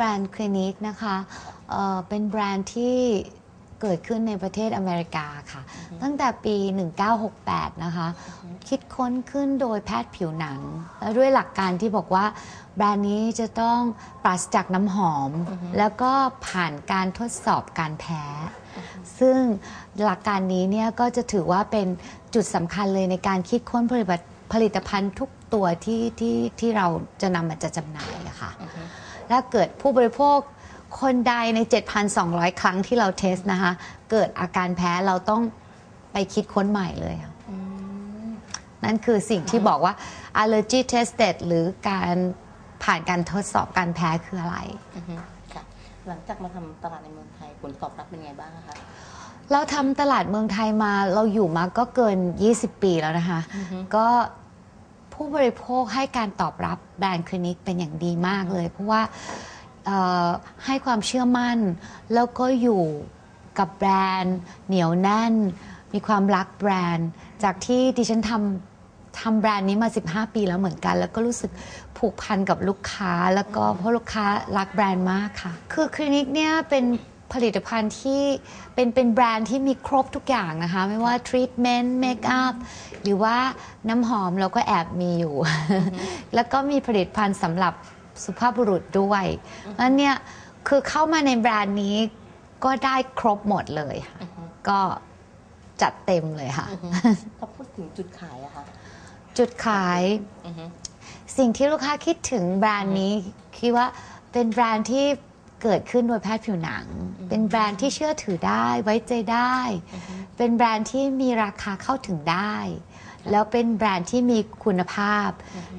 แบรนด์คลินิกนะคะเอ่อเป็นแบรนด์ที่เกิดขึ้นในประเทศอเมริกาค่ะ ตั้งแต่ปี 1968 นะคะ คิดค้นขึ้นโดยแพทย์ผิวหนัง และด้วยหลักการที่บอกว่า แบรนด์นี้จะต้องปราศจากน้ำหอม แล้วก็ผ่านการทดสอบการแพ้ ซึ่งหลักการนี้เนี่ยก็จะถือว่าเป็นจุดสำคัญเลยในการคิดค้นผลิตผลิตภัณฑ์ทุกตัวที่ที่ที่เราจะนำมาจะจำหน่ายอะค่ะ ถ้าเกิดผู้บริโภคคนใดใน 7,200 ครั้งที่เราเทสนะคะ เกิดอาการแพ้เราต้องไปคิดค้นใหม่เลยค่ะนั่นคือสิ่งที่บอกว่า allergy tested หรือการผ่านการทดสอบการแพ้คืออะไรอือฮึค่ะหลังจากมาทำตลาดในเมืองไทยผลตอบรับเป็นไงบ้างคะเราทำตลาดเมืองไทยมาเราอยู่มาก็เกิน 20 ปีแล้วนะคะ ก็ ผู้บริโภคให้การตอบรับแบรนด์คลินิกเป็นอย่างดีมากเลย เพราะว่าให้ความเชื่อมั่น แล้วก็อยู่กับแบรนด์ เหนียวแน่น มีความรักแบรนด์ จากที่ดิฉันทำทำแบรนด์นี้มา 15 ปีแล้วเหมือนกัน แล้วก็รู้สึกผูกพันกับลูกค้า แล้วก็เพราะลูกค้ารักแบรนด์มากค่ะ คือคลินิกเนี่ยเป็น ผลิตภัณฑ์ที่เป็นเป็นแบรนด์ที่มีครบทุกอย่างนะคะ ไม่ว่าทรีทเมนต์เมคอัพหรือว่าน้ำหอมเราก็แอบมีอยู่ แล้วก็มีผลิตภัณฑ์สำหรับสุภาพบุรุษด้วยอันเนี่ยคือเข้ามาในแบรนด์นี้ก็ได้ครบหมดเลยค่ะ ก็จัดเต็มเลยค่ะ ถ้าพูดถึงจุดขายอะคะจุดขายอือฮึสิ่งที่ลูกค้าคิดถึงแบรนด์นี้คิดว่าเป็นแบรนด์ที่ เกิดขึ้นโดยแพทย์ผิวหนัง เป็นแบรนด์ที่เชื่อถือได้ไว้ใจได้ เป็นแบรนด์ที่มีราคาเข้าถึงได้ แล้วเป็นแบรนด์ที่มีคุณภาพ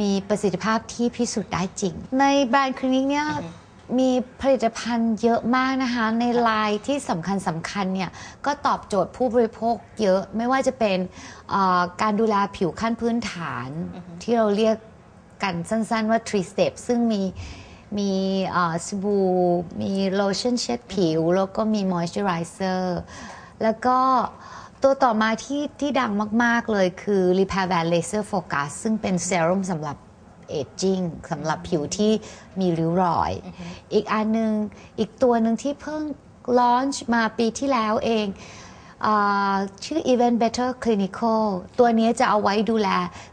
มีประสิทธิภาพที่พิสูจน์ได้จริง ในแบรนด์คลินิกเนี่ยมีผลิตภัณฑ์เยอะมากนะคะในไลน์ที่สำคัญสำคัญเนี่ยก็ตอบโจทย์ผู้บริโภคเยอะไม่ว่าจะเป็นเอ่อการดูแลผิวขั้นพื้นฐาน ที่เราเรียกกันสั้นๆว่า three step ซึ่งมี มีเอ่อสบู่มีโลชั่นเช็ดผิว แล้วก็มี moisturizer แล้วก็ตัวต่อมาที่ที่ดังมาก ๆ เลยคือ Repair Band Laser Focus ซึ่งเป็นเซรั่มสำหรับเอจจิ้งสำหรับผิวที่มีริ้วรอย อีกอันหนึง อีกตัวหนึ่งที่เพิ่งลอนช์มาปีที่แล้วเองอา ชื่อ Event Better Clinical ตัวนี้จะเอาไว้ดูแล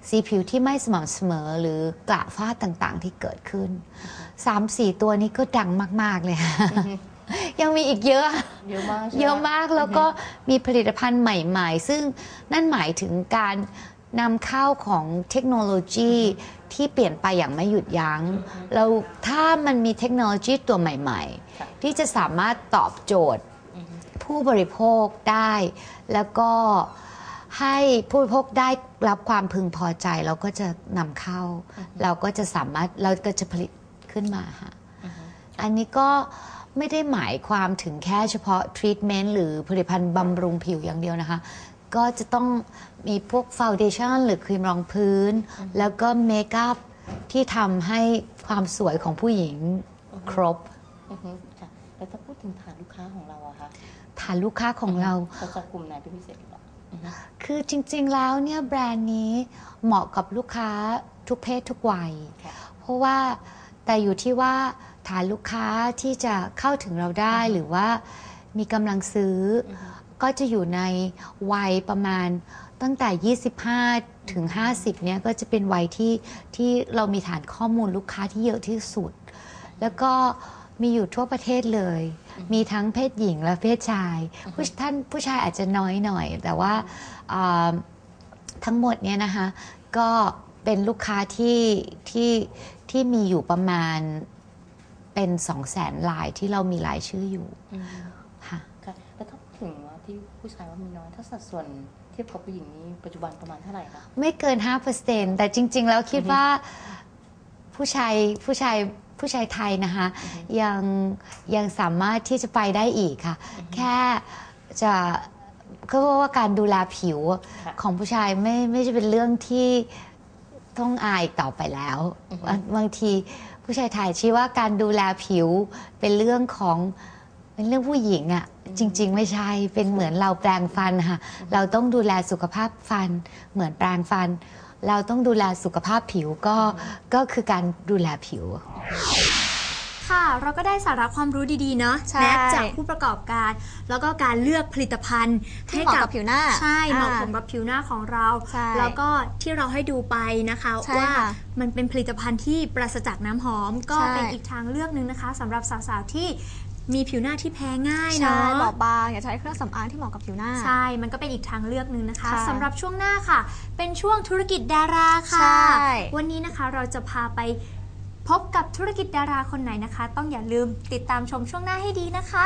สีผิวที่ไม่สม่ำเสมอหรือกระฝ้าต่างๆที่เกิดขึ้น 3-4 ตัวนี้ก็ดังมาก ๆ เลยค่ะยังมีอีกเยอะ เยอะมากใช่ไหเยอะมากแล้วก็มีผลิตภัณฑ์ใหม่ๆ ซึ่งนั่นหมายถึงการนำเข้าของเทคโนโลยีที่เปลี่ยนไปอย่างไม่หยุดยัง้ง เราถ้ามันมีเทคโนโลยีตัวใหม่ค่ะๆที่จะสามารถตอบโจทย์ ผู้บริโภคได้ แล้วก็ให้ผู้บริโภคได้รับความพึงพอใจเราก็จะนำเข้า เราก็จะสามารถเราก็จะผลิตขึ้นมาค่ะอันนี้ก็ไม่ได้หมายความถึงแค่เฉพาะทรีทเมนต์หรือผลิตภัณฑ์บำรุงผิวอย่างเดียวนะคะ ก็จะต้องมีพวกฟาวเดชั่นหรือครีมรองพื้น แล้วก็เมคอัพที่ทำให้ความสวยของผู้หญิงครบอือฮึค่ะ แล้วถ้าพูดถึงฐานลูกค้าของเราอะคะฐานลูกค้าของเราเราจะกลุ่มไหนเป็นพิเศษหรือเปล่าอือฮึคือจริงๆแล้วเนี่ยแบรนด์นี้เหมาะกับลูกค้าทุกเพศทุกวัยค่ะเพราะว่าแต่อยู่ที่ว่าฐานลูกค้าที่จะเข้าถึงเราได้หรือว่ามีกำลังซื้ออก็จะอยู่ในวัยประมาณตั้งแต่ 25 ถึง 50 เนี่ยก็จะเป็นวัยที่ที่เรามีฐานข้อมูลลูกค้าที่เยอะที่สุด แล้วก็ มีอยู่ทั่วประเทศเลย มีทั้งเพศหญิงและเพศชายผู้ท่านผู้ชายอาจจะน้อยหน่อย แต่ว่าอ่าทั้งหมดเนี่ยนะคะก็เป็นลูกค้าที่ที่ที่มีอยู่ประมาณเป็นสองแสนลายที่เรามีรายชื่ออยู่อืมค่ะค่ะแล้วถ้าพูดถึงว่าที่ผู้ชายว่ามีน้อยถ้าสัดส่วนเทียบกับผู้หญิงนี้ปัจจุบันประมาณเท่าไหร่คะไม่เกิน 5%แต่จริง ๆ แล้วคิดว่า ผู้ชายผู้ชายผู้ชายไทยนะคะยังยังสามารถที่จะไปได้อีกค่ะ แค่จะก็ว่าการดูแลผิวค่ะของผู้ชายไม่ไม่ใช่เป็นเรื่องที่ต้องอายต่อไปแล้วบางบางทีผู้ชายไทยชี้ว่าการดูแลผิวเป็นเรื่องของเป็นเรื่องผู้หญิงอะ่ะจริง ๆ ไม่ใช่เป็นเหมือนเราแปรงฟันค่ะเราต้องดูแลสุขภาพฟันเหมือนแปรงฟัน เราต้องดูแลสุขภาพผิวก็ก็คือการดูแลผิว ค่ะ เราก็ได้สาระความรู้ดีๆ เนาะใช่แม้จากผู้ประกอบการ แล้วก็การเลือกผลิตภัณฑ์ที่เหมาะกับผิวหน้าใช่อ่าเหมาะสมกับผิวหน้าของเรา ใช่แล้วก็ที่เราให้ดูไปนะคะ ใช่ว่าค่ะมันเป็นผลิตภัณฑ์ที่ปราศจากน้ำหอม ก็ใช่เป็นอีกทางเลือกหนึ่งนะคะสำหรับสาวๆที่ มีผิวหน้าที่แพ้ง่ายใช่เนาะบอบบางอย่าใช้เครื่องสำอางที่เหมาะกับผิวหน้า ใช่ มันก็เป็นอีกทางเลือกหนึ่งนะคะค่ะสำหรับช่วงหน้าค่ะ เป็นช่วงธุรกิจดาราค่ะ ใช่ วันนี้นะคะเราจะพาไปพบกับธุรกิจดาราคนไหนนะคะ ต้องอย่าลืมติดตามชมช่วงหน้าให้ดีนะคะ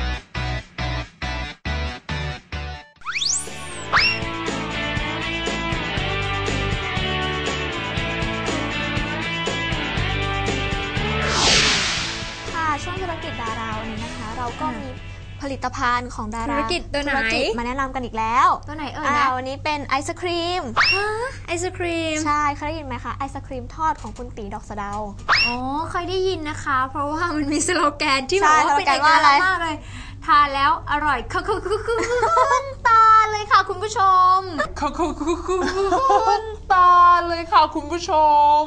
ลิตภัณฑ์ของดาราธุรกิจตัวไหน ธุรกิจมาแนะนำกันอีกแล้วตัวไหนเอ่ยอ่านะวันนี้เป็นไอศครีมไอศครีม ใช่เคยได้ยินไหมคะไอศครีมทอดของคุณตีดอกสะเดา อ๋อเคยได้ยินนะคะ เพราะว่ามันมีสโลแกนที่ใช่บอกว่าเป็นสโลแกเอนกว่าลัอะไรกษณ์มากเลย ทานแล้วอร่อยคือคือคือคือขึ้นตาเลยค่ะคุณผู้ชมค่ะคือคือคือคุณตาเลยค่ะคุณผู้ชม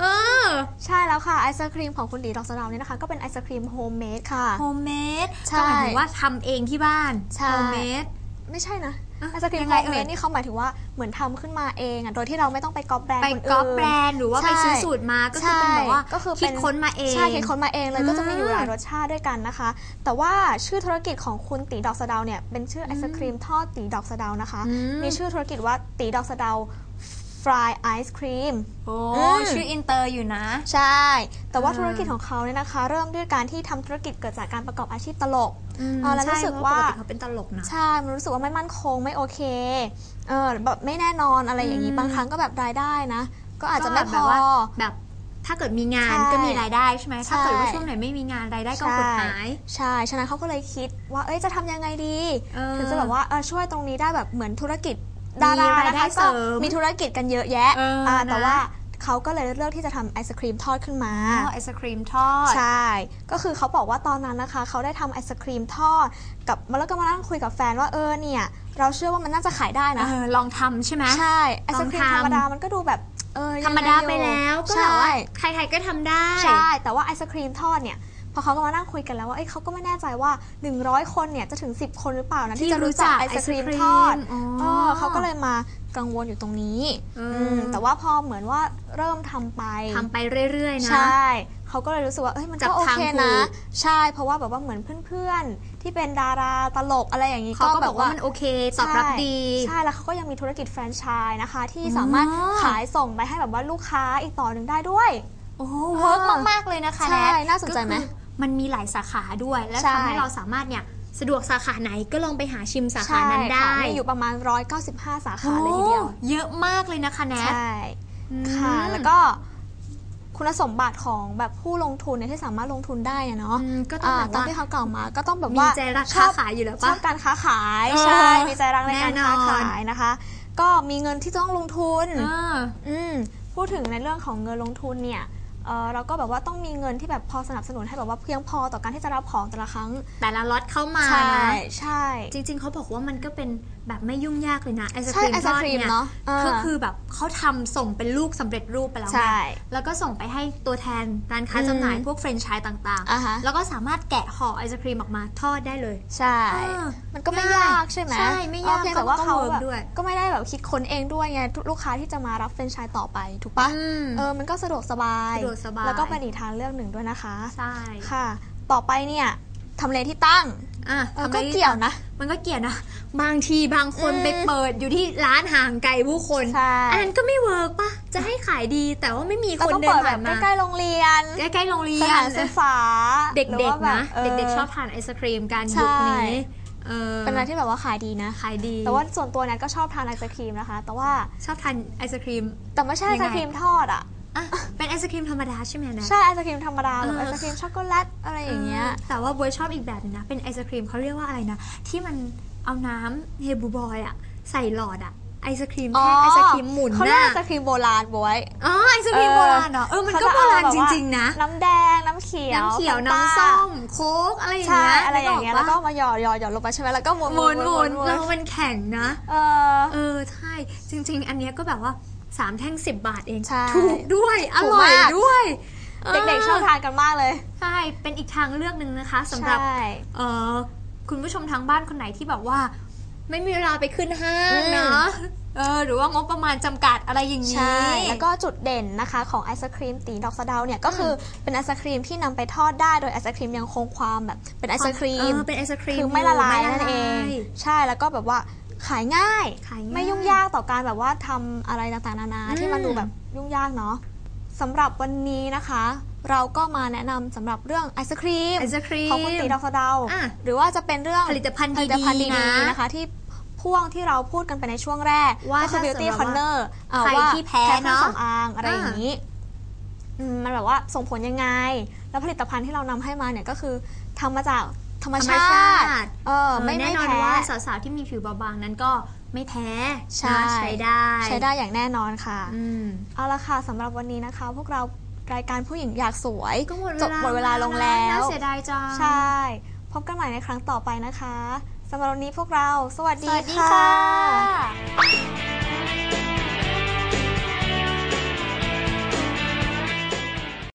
เออใช่แล้วค่ะไอศครีมของคุณตีดอกสะเดาเนี่ยนะคะ ก็เป็นไอศครีมโฮมเมดค่ะโฮมเมดใช่ก็หมายถึงว่าทำเองที่บ้านใช่โฮมเมดไม่ใช่นะอะ ไอศครีมยังโฮไงมเมเอ่ดยนี่เขาหมายถึงว่าเหมือนทำขึ้นมาเองอะโดยที่เราไม่ต้องไปก๊อปแบรนด์ไปคนอื่นก๊อปแบรนด์หรือว่าไปใช่ซื้อสูตรมาก็คือเป็นแบบว่าใช่ก็คือคิเป็ดค้นมาเอง ใช่คิดค้นมาเองเลยอืมก็จะมีอยู่หลายรสชาติด้วยกันนะคะ แต่ว่าชื่อธุรกิจของคุณตีดอกสะเดาเนี่ยเป็นชื่อไอศครีมทอดตีดอกสะเดานะคะ อืม มีชื่อธุรกิจว่าตีดอกสะเดาฟรายไอศครีม โอ้อืม ชื่ออินเตอร์อยู่นะ ใช่ แต่ว่าอ่าธุรกิจของเขาเนี่ยนะคะ เริ่มด้วยการที่ทำธุรกิจเกิดจากการประกอบอาชีพตลกม เออแล้วรู้สึกว่าใช่เพระปกติเขาเป็นตลกนะใช่ มันรู้สึกว่าไม่มั่นคงไม่โอเคเออแบบไม่แน่นอนอะไรอย่างนี้อืมบางครั้งก็แบบรายได้นะ ก็อาจจะไม่พแบบอว่าแบบถ้าเกิดมีงานใช่ก็มีรายได้ใช่ไหมใช่ถ้าเกิดว่าช่วงไหนไม่มีงานรายได้ก็หดหายใช่ฉะนั้นเขาก็เลยคิดว่าเอ้ยจะทำยังไงดีเออถึงจะแบบว่าเออช่วยตรงนี้ได้แบบเหมือนธุรกิจดารามีรายนะได้คะเสริก็มมีธุรกิจกันเยอะแยะเอออ่านะแต่ว่า เขาก็เลยเลือกที่จะทำไอศครีมทอดขึ้นมาอ๋อไอศครีมทอด ใช่ ก็คือเขาบอกว่าตอนนั้นนะคะ เขาได้ทำไอศครีมทอดกับแล้วก็มานั่งคุยกับแฟนว่าเออเนี่ย เราเชื่อว่ามันน่าจะขายได้นะ เออลองทำใช่ไหม ใช่ไอศครีมลองทำธรรมดามันก็ดูแบบเออธรรมดายังงไปอยู่แล้วก็ใช่แบบว่าใครๆก็ทำได้ ใช่ แต่ว่าไอศครีมทอดเนี่ย พอเขาก็มานั่งคุยกันแล้วว่าเอ้ยเขาก็ไม่แน่ใจว่า 100 คนเนี่ยจะถึง 10 คนหรือเปล่านะที่ที่จะรู้จักรู้จักไอศครีมไอศครีมทอดอ๋อเออเขาก็เลยมากังวลอยู่ตรงนี้เอออืมแต่ว่าพอเหมือนว่าเริ่มทำไปทำไปเรื่อยๆนะใช่เขาก็เลยรู้สึกว่าเอ้ยมันจัก็บโอทางเคถูนะกใช่เพราะว่าแบบว่าเหมือนเพื่อนๆ ที่เป็นดาราตลกอะไรอย่างนี้เขาก็แบบอกว่ามันโอเคตอบรับดีใช่ใช่แล้วเขาก็ยังมีธุรกิจแฟรนไชส์นะคะ ที่สามารถอ๋อขายส่งไปให้แบบว่าลูกค้าอีกต่อหนึ่งได้ด้วยโอ้โหเวิร์กมากๆเลยนะคะใช่แทน่าสนใจไหมก็คือ มันมีหลายสาขาด้วย และใช่ทำให้เราสามารถเนี่ยสะดวกสาขาไหนก็ลองไปหาชิมสาขาใช่นั้นได้ค่ะมีอยู่ประมาณ 195 สาขาเลยทีเดียวโอ้เยอะมากเลยนะคะแนทใช่อืมค่ะ แล้วก็คุณสมบัติของแบบผู้ลงทุนเนี่ยที่สามารถลงทุนได้อะเนาะอืมก็ต้องอ่าแบบตามว่าที่เขากล่าวมาก็ต้องแบบมีว่าใจรักชค้าอบขายอยู่แล้วชปะอบการค้าขายเออใช่มีใจรักในการแน่นค้าอนขายนะคะ ก็มีเงินที่ต้องลงทุนเอออืมพูดถึงในเรื่องของเงินลงทุนเนี่ย เอ่อเราก็แบบว่าต้องมีเงินที่แบบพอสนับสนุนให้แบบว่าเพียงพอต่อการที่จะรับของแต่ละครั้ง แต่ละล็อตเข้ามา ใช่นะใช่ จริงๆ เขาบอกว่ามันก็เป็น แบบไม่ยุ่งยากเลยนะไอศใช่ครีมไอทศอดครีมเนี่ยเนาะอ่าก็คือแบบเขาทำส่งเป็นลูกสำเร็จรูปไปแล้วไงใช่แล้วก็ส่งไปให้ตัวแทนร้านค้าจำหน่ายพวกแฟรนไชส์ต่างอ่าฮะๆแล้วก็สามารถแกะห่อไอศครีมออกมาทอดได้เลย ใช่อ่ามันก็ไม่ง่ายยากใช่ไหมใช่ไม่ยากเออเพียงแต่ว่าก็เขาเวิร์กแบบด้วยก็ไม่ได้แบบคิดค้นเองด้วยไงลูกค้าที่จะมารับแฟรนไชส์ต่อไปถูกปะอืมเออมันก็สะดวกสบายสะดวกสบายแล้วก็เป็นอีกทางเลือกหนึ่งด้วยนะคะใช่ค่ะ ต่อไปเนี่ยทำเลที่ตั้งอะเออทำไมก็เกี่ยวนะ มันก็เกี่ยวนะ บางทีบางคนอืมไปเปิดอยู่ที่ร้านห่างไกลผู้คน ใช่ อันนั้นก็ไม่เวิร์กปะจะให้ขายดีแต่ว่าไม่มีเราคนต้องเดินเปิดแบผ่าบนมาใกล้ๆโรงเรียนใกล้ๆโรงเรีสยถานนศึกษาเด็หรือกว่าๆนะแบบเด็กๆชอบทานไอศครีมกันยุคนี้ใช่เออเป็นอะไรที่แบบว่าขายดีนะ ขายดี แต่ว่าส่วนตัวแนทก็ชอบทานไอศครีมนะคะ แต่ว่าชอบทานไอศครีม แต่ไม่ใช่ไอศครีมทอดอะ อะเป็นไอศครีมธรรมดาใช่ไหมนะ ใช่ไอศครีมธรรมดาแบบเออไอศครีมช็อกโกแลตอะไรอย่างเงี้ย แต่ว่าบวยชอบอีกแบบหนึงนะ เป็นไอศครีมเขาเรียกว่าอะไรนะ ที่มันเอาน้ำเฮบูบอยอะใส่หลอดอะไอศครีมแท่งไอศครีมหมุนเขาเรียกน่ะไอศครีมโบราณบวยอ๋อไอศครีมโบราณเหรอเออมันก็โบราณจริงๆนะ น้ำแดงน้ำเขียวน้ำเขียวแฟต้าน้ำส้มโค้กอะไรอย่างใช่เงี้ยอะไรอย่างเงี้ยนึแล้วก็ออปะมาหยอดหยอดหยอดลงไปใช่ไหมแล้วก็หมุนหมุนหมุนหมุนแล้วมันแข็งนะ เออเออใช่จริง ๆ อันเนี้ยก็แบบว่า 3แท่ง10บาทเอง ใช่ถูกด้วย อถูกร่อยมาก ด้วย เด็กๆชอบทานกันมากเลย ใช่ เป็นอีกทางเลือกหนึ่งนะคะสำหรับ ใช่ เอ่อคุณผู้ชมทางบ้านคนไหนที่แบบว่า ไม่มีเวลาไปขึ้นห้างอืมเนาะเออหรือว่างบประมาณจำกัดอะไรอย่างนี้ ใช่ แล้วก็จุดเด่นนะคะของไอศครีมตีดอกสะเดาเนี่ยก็คือเป็นไอศครีมที่นำไปทอดได้โดยไอศครีมยังคงความแบบเป็นไอศครีม เออเป็นไอศครีมคือไม่ละลายไม่นั่นเองลายใช่แล้วก็แบบว่า ขายง่าย ขายง่าย ไม่ยุ่งยากต่อการแบบว่าทำอะไรต่างๆนานาอืม ที่มันดูแบบยุ่งยากเนาะสำหรับวันนี้นะคะ เราก็มาแนะนำสำหรับเรื่องไอศครีมไอศครีม ของคุณตีดอกสะเดา อะ หรือว่าจะเป็นเรื่องผลิตภัณฑ์ผลิตภัณฑ์ดีๆดีนะๆนะคะ ที่พ่วงที่เราพูดกันไปในช่วงแรกว่าก็คือ ถ้า beauty สมมุติว่า corner อ่าใครว่าที่แพ้เครื่องเนอะสำอางอะไรอย่างนี้อืมมันแบบว่าส่งผลยังไง แล้วผลิตภัณฑ์ที่เรานำให้มาเนี่ยก็คือทำมาจาก ธรรมธรรมชาชาติติเออไม่แน่ไม่นอนแพ้ว่าสาวๆที่มีผิวบางๆนั้นก็ไม่แพ้ใช่นะใช้ได้ ใช้ได้อย่างแน่นอนค่ะอืมเอาละค่ะสำหรับวันนี้นะคะ พวกเรารายการผู้หญิงอยากสวยก็หมดจบหมดเวลาลงแล้วน่าเสียดายจังใช่ พบกันใหม่ในครั้งต่อไปนะคะสำหรับวันนี้พวกเรา สวัสสดีวัสดีค่ะค่ะ